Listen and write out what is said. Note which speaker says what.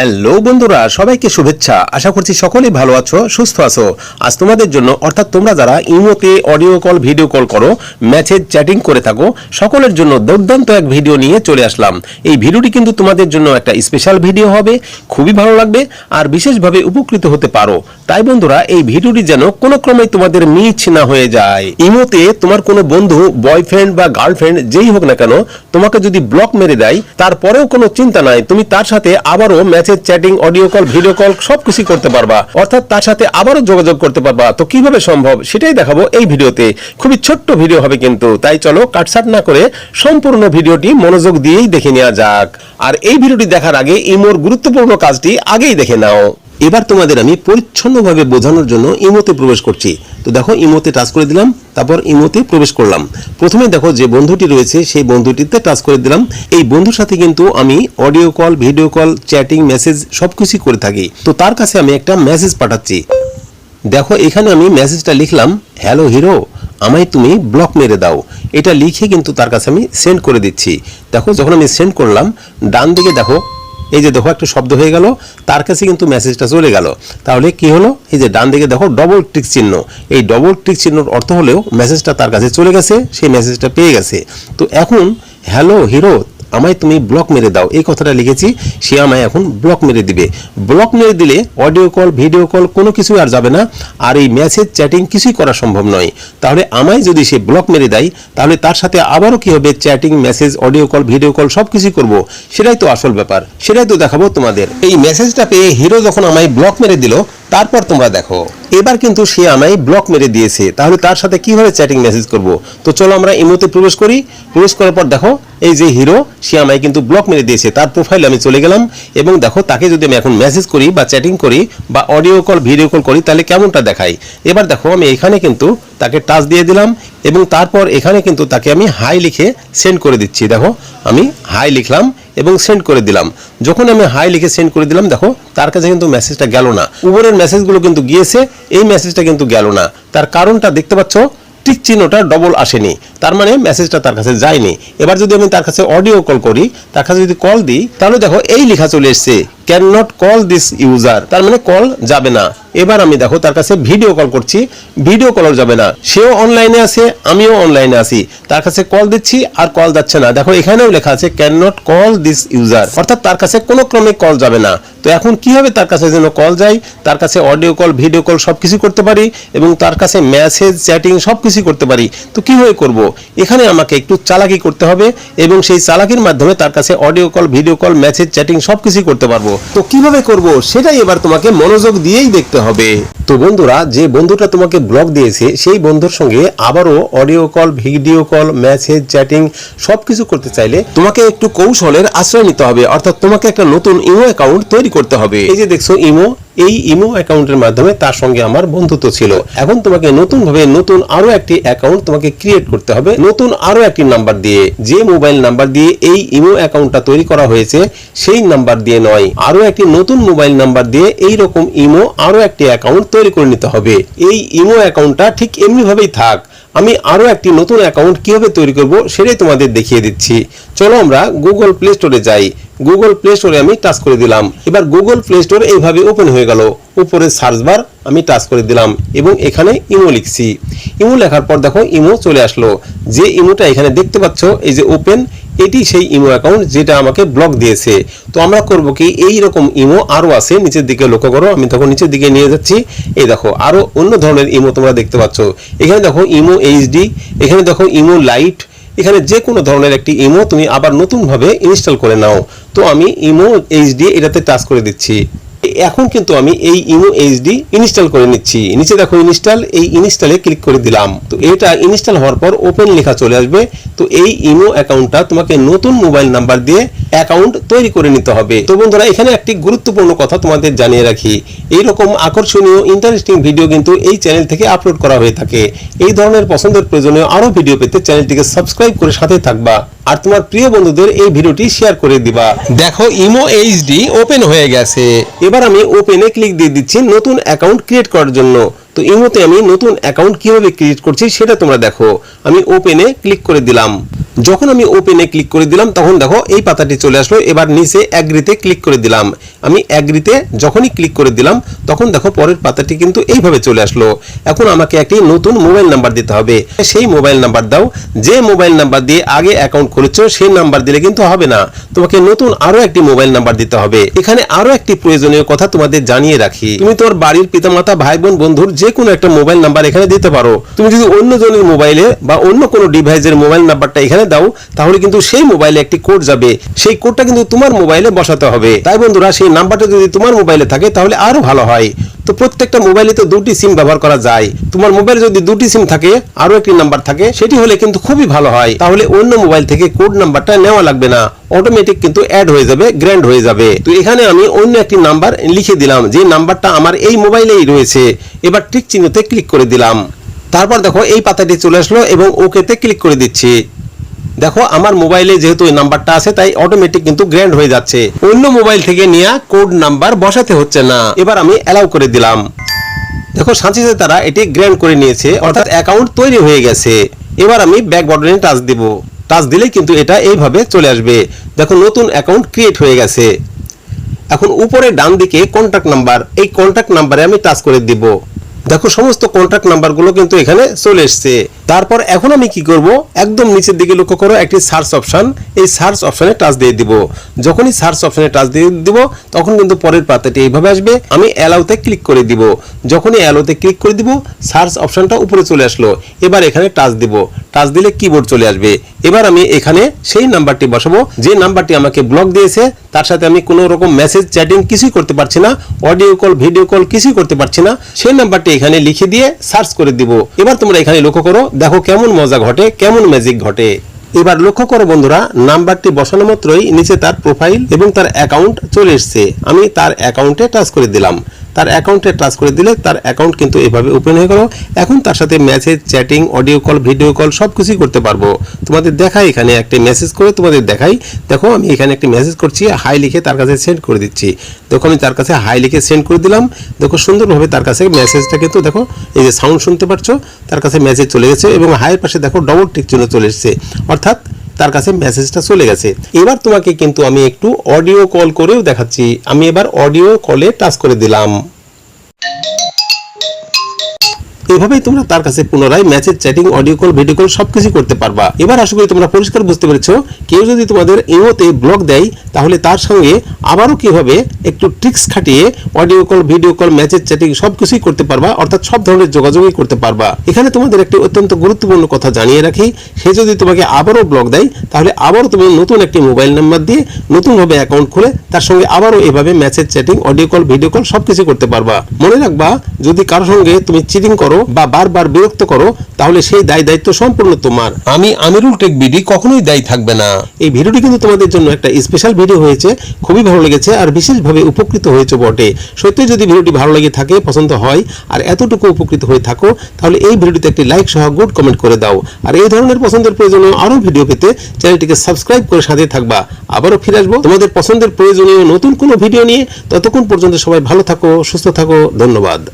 Speaker 1: Hello বন্ধুরা, সবাইকে শুভেচ্ছা। আশা করছি সকলেই ভালো আছো, সুস্থ আছো। আজ তোমাদের জন্য, অর্থাৎ তোমরা যারা ইমোতে অডিও কল, ভিডিও কল করো, মেসেজ, চ্যাটিং করে থাকো, সকলের জন্য দুর্দান্ত এক ভিডিও নিয়ে চলে আসলাম। এই ভিডিওটি কিন্তু তোমাদের জন্য একটা স্পেশাল ভিডিও হবে, খুবই ভালো লাগবে আর বিশেষভাবে উপকৃত হতে পারো। তাই বন্ধুরা, এই ভিডিওটি যেন কোনো ক্রমে তোমাদের মিছ না হয়ে যায়। ইমোতে তোমার কোনো বন্ধু বয়ফ্রেন্ড বা গার্লফ্রেন্ড যেই হোক না কেন, তোমাকে যদি ব্লক মেরে দেয়, তারপরেও কোনো চিন্তা নাই, তুমি তার সাথে আবারও message chatting audio call video call সবকিছু করতে পারবা। অর্থাৎ তার সাথে আবারও যোগাযোগ করতে পারবা। তো কীভাবে সম্ভব? সেটাই দেখাবো এই ভিডিওতে। খুবই ছোট্ট ভিডিও হবে কিন্তু। তাই চলো কাটসাট না করে সম্পূর্ণ ভিডিওটি মনোযোগ দিয়েই দেখে নেওয়া যাক। আর এই ভিডিওটি দেখার আগে ইমোর গুরুত্বপূর্ণ কাজটি আগেই দেখে নাও। এবার তোমাদের আমি পরিচ্ছন্নভাবে বোঝানোর জন্য ইমোতে প্রবেশ করছি। তো দেখো, ইমোতে টাচ করে দিলাম, তারপর ইমোতে প্রবেশ করলাম। প্রথমে দেখো যে বন্ধুটি রয়েছে, সেই বন্ধুটিতে টাচ করে দিলাম। এই বন্ধুর সাথে কিন্তু আমি audio call, video call, chatting, message সবকিছু করে থাকি। তো তার কাছে আমি একটা মেসেজ পাঠাচ্ছি। দেখো, এখানে আমি মেসেজটা লিখলাম, হ্যালো হিরো, আমায় তুমি ব্লক মেরে দাও। এটা লিখে কিন্তু তার কাছে আমি সেন্ড করে দিচ্ছি। দেখো, যখন আমি সেন্ড করলাম, ডান দিকে দেখো এই যে দেখো, একটু শব্দ হয়ে গেল, তার কাছে কিন্তু মেসেজটা চলে গেল। তাহলে কি হলো? এই যে ডান দিকে দেখো ডবল টিক চিহ্ন। এই ডবল টিক চিহ্নর অর্থ হলেও মেসেজটা তার কাছে চলে গেছে, সেই মেসেজটা পেয়ে গেছে। তো এখন হ্যালো হিরো আমায় তুমি ব্লক মেরে দাও। এই কথাটা লিখেছি, সে আমায় এখন ব্লক মেরে দিবে। ব্লক মেরে দিলে অডিও কল ভিডিও কল কোনো কিছুই আর যাবে না, আর এই মেসেজ চ্যাটিং কিছুই করা সম্ভব নয়। তাহলে আমায় যদি সে ব্লক মেরে দেয়, তাহলে তার সাথে আবারও কি হবে chatting message audio call video call সব কিছুই করব। সেটাই তো আসল ব্যাপার। সেটাই তো দেখাবো তোমাদের। এই মেসেজটা পেয়ে হিরো যখন আমায় ব্লক মেরে দিল, তারপর তোমরা দেখো। এবার কিন্তু সে আমায় ব্লক মেরে দিয়েছে। তাহলে তার সাথে কীভাবে চ্যাটিং মেসেজ করব? তো চলো আমরা ইমোতে প্রবেশ করি। প্রবেশ করার পর দেখো, এই যে হিরো সে আমায় কিন্তু ব্লক মেরে দিয়েছে। তার প্রোফাইলে আমি চলে গেলাম এবং দেখো, তাকে যদি আমি এখন মেসেজ করি বা চ্যাটিং করি বা অডিও কল ভিডিও কল করি, তাহলে কেমনটা দেখাই এবার দেখো, আমি এখানে কিন্তু তাকে টাচ দিয়ে দিলাম এবং তারপর এখানে কিন্তু তাকে আমি হাই লিখে সেন্ড করে দিচ্ছি। দেখো, আমি হাই লিখলাম। এবং সেন্ড করে দিলাম। যখন আমি হাই লিখে সেন্ড করে দিলাম, দেখো, তার কাছে কিন্তু মেসেজটা গেল না। উবরের মেসেজগুলো কিন্তু গিয়েছে, এই মেসেজটা কিন্তু গেল না। তার কারণটা দেখতে পাচ্ছ, টিক চিহ্নটা ডবল আসেনি। তার মানে মেসেজটা তার কাছে যায়নি। এবার যদি আমি তার কাছে অডিও কল করি, তার কাছে যদি কল দিই, তাহলে দেখো, এই লেখা চলে এসছে। Can not call this user তার মানে কল যাবে না। এবার আমি দেখো, তার কাছে ভিডিও কল করছি। ভিডিও কলও যাবে না। সেও অনলাইনে আছে, আমিও অনলাইনে আছি। তার কাছে কল দিচ্ছি, আর কল যাচ্ছে না। দেখো, এখানেও লেখা আছে can not call this user অর্থাৎ তার কাছে কোনো ক্রমে কল যাবে না। তো এখন কীভাবে তার কাছে যেন কল যায়, তার কাছে অডিও কল ভিডিও কল সবকিছু করতে পারি, এবং তার কাছে মেসেজ চ্যাটিং সবকিছু করতে পারি। তো কীভাবে করব? এখানে আমাকে একটু চালাকি করতে হবে, এবং সেই চালাকির মাধ্যমে তার কাছে audio call video call message chatting সবকিছু করতে পারব। তো কীভাবে করব সেটাই এবার তোমাকে মনোযোগ দিয়েই দেখতে হবে। তো বন্ধুরা, যে বন্ধুটা তোমাকে ব্লগ দিয়েছে, সেই বন্ধুর সঙ্গে আবারও audio call video call message chatting সব কিছু করতে চাইলে তোমাকে একটু কৌশলের আশ্রয় নিতে হবে। অর্থাৎ তোমাকে একটা নতুন ইমো অ্যাকাউন্ট তৈরি করতে হবে। এই যে দেখছ, ইমো এই ইমো অ্যাকাউন্টের মাধ্যমে তার সঙ্গে আমার বন্ধুত্ব ছিল। এখন তোমাকে নতুন ভাবে নতুন আরও একটি অ্যাকাউন্ট তোমাকে ক্রিয়েট করতে হবে। নতুন আরও একটি নাম্বার দিয়ে। যে মোবাইল নাম্বার দিয়ে এই ইমো অ্যাকাউন্টটা তৈরি করা হয়েছে, সেই নাম্বার দিয়ে নয়। আরও একটি নতুন মোবাইল নাম্বার দিয়ে এই রকম ইমো আরও একটি অ্যাকাউন্ট তৈরি করে নিতে হবে। এই ইমো অ্যাকাউন্টটা ঠিক এমনি ভাবেই থাক। আমি আরও একটি নতুন অ্যাকাউন্ট কীভাবে তৈরি করব সেটাই তোমাদের দেখিয়ে দিচ্ছি। চলো আমরা গুগল প্লে স্টোরে যাই। গুগল প্লে স্টোরে আমি টাচ করে দিলাম। এবার গুগল প্লে স্টোর এইভাবে ওপেন হয়ে গেল। উপরে সার্চ বার আমি টাচ করে দিলাম এবং এখানে ইমো লিখছি। ইমো লেখার পর দেখো ইমো চলে আসলো। যে ইমোটা এখানে দেখতে পাচ্ছ, এই যে ওপেন এটি সেই ইমো অ্যাকাউন্ট যেটা আমাকে ব্লক দিয়েছে। তো আমরা করব কি এই রকম ইমো আরও আছে, নিচের দিকে লক্ষ্য করো। আমি তখন নিচের দিকে নিয়ে যাচ্ছি। এই দেখো, আরও অন্য ধরনের ইমো তোমরা দেখতে পাচ্ছ। এখানে দেখো ইমো এইচডি এখানে দেখো ইমো লাইট এখানে যে কোনো ধরনের একটি ইমো তুমি আবার নতুনভাবে ইনস্টল করে নাও। তো আমি ইমো এইচডি এটাতে টাচ করে দিচ্ছি। এখন কিন্তু আমি এই ইমো এইচডি ইনস্টল করে নিচ্ছি। নিচে দেখো ইনস্টল, এই ইনস্টলে ক্লিক করে দিলাম। তো এটা ইনস্টল হওয়ার পর ওপেন লেখা চলে আসবে। তো এই ইমো অ্যাকাউন্টটা তোমাকে নতুন মোবাইল নাম্বার দিয়ে অ্যাকাউন্ট তৈরি করে নিতে হবে। তো বন্ধুরা, এখানে একটি গুরুত্বপূর্ণ কথা তোমাদের জানিয়ে রাখি। এই রকম আকর্ষণীয় ইন্টারেস্টিং ভিডিও কিন্তু এই চ্যানেল থেকে আপলোড করা হয়ে থাকে। এই ধরনের পছন্দের প্রয়োজনীয় আরও ভিডিও পেতে চ্যানেলটিকে সাবস্ক্রাইব করে সাথে থাকবা। আর তোমার প্রিয় বন্ধুদের এই ভিডিওটি শেয়ার করে দিবা। দেখো ইমো এইচডি ওপেন হয়ে গেছে। এবার আমি ওপেনে ক্লিক দিয়ে দিচ্ছি নতুন অ্যাকাউন্ট ক্রিয়েট করার জন্য। তো ইমোতে আমি নতুন অ্যাকাউন্ট কীভাবে ক্রিয়েট করছি সেটা তোমরা দেখো। আমি ওপেনে ক্লিক করে দিলাম। যখন আমি ওপেনে ক্লিক করে দিলাম, তখন দেখো এই পাতাটি চলে আসলো। এবার নিচে অ্যাগ্রিতে ক্লিক করে দিলাম। আমি অ্যাগ্রিতে যখনই ক্লিক করে দিলাম, তখন দেখো পরের পাতাটি কিন্তু এইভাবে চলে আসলো। এখন আমাকে একটি নতুন মোবাইল নাম্বার দিতে হবে। সেই মোবাইল নাম্বার দাও। যে মোবাইল নাম্বার দিয়ে আগে অ্যাকাউন্ট করেছ সেই নাম্বার দিলে কিন্তু হবে না। তোমাকে নতুন আরও একটি মোবাইল নাম্বার দিতে হবে। এখানে আরও একটি প্রয়োজনীয় কথা তোমাদের জানিয়ে রাখি। তুমি তোমার বাড়ির পিতামাতা ভাই বোন বন্ধুর যে কোনো একটা মোবাইল নাম্বার এখানে দিতে পারো। তুমি যদি অন্য জনের মোবাইলে বা অন্য কোনো ডিভাইসের মোবাইল নাম্বারটা এখানে দাও, তাহলে কিন্তু সেই মোবাইলে একটি কোড যাবে। সেই কোডটা কিন্তু তোমার মোবাইলে বসাতে হবে। তাই বন্ধুরা, সেই নাম্বারটা যদি তোমার মোবাইলে থাকে, তাহলে আরও ভালো হয়। তো প্রত্যেকটা মোবাইলে তো দুটি সিম ব্যবহার করা যায়। তোমার মোবাইলে যদি দুটি সিম থাকে, আরও একটি নাম্বার থাকে, সেটি হলে কিন্তু খুবই ভালো হয়। তাহলে অন্য মোবাইল থেকে কোড নাম্বারটা নেওয়া লাগবে না। অটোমেটিক কিন্তু অ্যাড হয়ে যাবে গ্র্যান্ড হয়ে যাবে। তো এখানে আমি অন্য একটি নাম্বার লিখে দিলাম, যে নাম্বারটা আমার এই মোবাইলেই রয়েছে। এবার টিক চিহ্নতে ক্লিক করে দিলাম। তারপর দেখো, এই পাতাটি চলে আসলো এবং ওকেতে ক্লিক করে দিচ্ছি। দেখো, আমার মোবাইলে যেহেতু এই নাম্বারটা আছে, তাই অটোমেটিক কিন্তু গ্র্যান্ড হয়ে যাচ্ছে। অন্য মোবাইল থেকে নেওয়া কোড নাম্বার বসাতে হচ্ছে না। এবার আমি অ্যালাউ করে দিলাম। দেখো সাঁচিতে তারা এটি গ্র্যান্ড করে নিয়েছে, অর্থাৎ অ্যাকাউন্ট তৈরি হয়ে গেছে। এবার আমি ব্যাক বটনে টাচ দিব। টাচ দিলেই কিন্তু এটা এইভাবে চলে আসবে। দেখো, নতুন অ্যাকাউন্ট ক্রিয়েট হয়ে গেছে। এখন উপরে ডান দিকে কন্ট্যাক্ট নাম্বার এই কন্ট্যাক্ট নাম্বারে আমি টাচ করে দিব। দেখো, সমস্ত কন্ট্যাক্ট নাম্বারগুলো কিন্তু এখানে চলে এসছে। তারপর এখন আমি কি করব? একদম নিচের দিকে লক্ষ্য করো, একটি সার্চ অপশন এই সার্চ অপশনে টাচ দিয়ে দিব। যখনই সার্চ অপশনে টাচ দিয়ে দিব, তখন কিন্তু পরের পাতাটি এইভাবে আসবে। আমি অ্যালাউতে ক্লিক করে দিব। যখনই অ্যালাউতে ক্লিক করে দিব সার্চ অপশনটা উপরে চলে আসলো। এবার এখানে টাচ দিব। টাচ দিলে কিবোর্ড চলে আসবে। এবার আমি এখানে সেই নাম্বারটি বসাবো। যে নাম্বারটি আমাকে ব্লক দিয়েছে, তার সাথে আমি কোনো রকম মেসেজ চ্যাটিং কিছুই করতে পারছি না অডিও কল ভিডিও কল কিছুই করতে পারছি না। সেই নাম্বারটি এখানে লিখে দিয়ে সার্চ করে দিব। এবার তোমরা এখানে লক্ষ্য করো, দেখো কেমন মজা ঘটে, কেমন ম্যাজিক ঘটে। এবার লক্ষ্য করো বন্ধুরা, নাম্বারটি বসানো মাত্রই নিচে তার প্রোফাইল এবং তার অ্যাকাউন্ট চলে এসছে। আমি তার অ্যাকাউন্টে টাচ করে দিলাম। তার অ্যাকাউন্টে টাচ করে দিলে তার অ্যাকাউন্ট কিন্তু এভাবে ওপেন হয়ে গেল। এখন তার সাথে message chatting audio call video call সব কিছুই করতে পারব। তোমাদের দেখাই এখানে একটা মেসেজ করে তোমাদের দেখাই। দেখো, আমি এখানে একটা মেসেজ করছি হাই লিখে তার কাছে সেন্ড করে দিচ্ছি। দেখো, আমি তার কাছে হাই লিখে সেন্ড করে দিলাম। দেখো, সুন্দরভাবে তার কাছে মেসেজটা কিন্তু দেখো, এই যে সাউন্ড শুনতে পারছ তার কাছে মেসেজ চলে গেছে এবং হাইয়ের পাশে দেখো ডবল টিক চিহ্ন চলে এসেছে। অর্থাৎ তার কাছে মেসেজটা চলে গেছে। এবার তোমাকে কিন্তু আমি একটু অডিও কল করেও দেখাচ্ছি। আমি এবার অডিও কলে টাচ করে দিলাম। এভাবেই তোমরা তার কাছে পুনরায় message chatting audio call video call সবকিছু করতে পারবা। এবার আশা করি তোমরা পরিষ্কার বুঝতে পেরেছ, কেউ যদি তোমাদের ইমোতে ব্লক দেয়, তাহলে তার সঙ্গে আবারও কীভাবে একটু ট্রিক্স খাটিয়ে audio call video call message chatting সবকিছুই করতে পারবা, অর্থাৎ সব ধরনের যোগাযোগই করতে পারবা। এখানে তোমাদের একটি অত্যন্ত গুরুত্বপূর্ণ কথা জানিয়ে রাখি, সে যদি তোমাকে আবারও ব্লক দেয়, তাহলে আবারও তুমি নতুন একটি মোবাইল নাম্বার দিয়ে নতুনভাবে অ্যাকাউন্ট খুলে তার সঙ্গে আবারও এভাবে message chatting audio call video call সবকিছু করতে পারবা। মনে রাখবা, যদি কারোর সঙ্গে তুমি চিটিং করো বা বারবার বিরক্ত করো তাহলে সেই দায় দায়িত্ব সম্পূর্ণ তোমার। আমি আমিরুল টেক বিডি কখনোই দায়ী থাকবে না। এই ভিডিওটি কিন্তু তোমাদের জন্য একটা স্পেশাল ভিডিও হয়েছে খুবই ভালো লেগেছে আর বিশেষভাবে উপকৃত হয়েছে বটে। সত্যি যদি ভিডিওটি ভালো লেগে থাকে পছন্দ হয় আর এতটুকু উপকৃত হয়ে থাকো তাহলে এই ভিডিওতে একটি লাইক সহ গুড কমেন্ট করে দাও। আর এই ধরনের পছন্দের প্রয়োজনীয় আরও ভিডিও পেতে চ্যানেলটিকে সাবস্ক্রাইব করে সাথে থাকবা। আবারও ফিরে আসব তোমাদের পছন্দের প্রয়োজনীয় নতুন কোনো ভিডিও নিয়ে। ততক্ষণ পর্যন্ত সবাই ভালো থাকো সুস্থ থাকো ধন্যবাদ।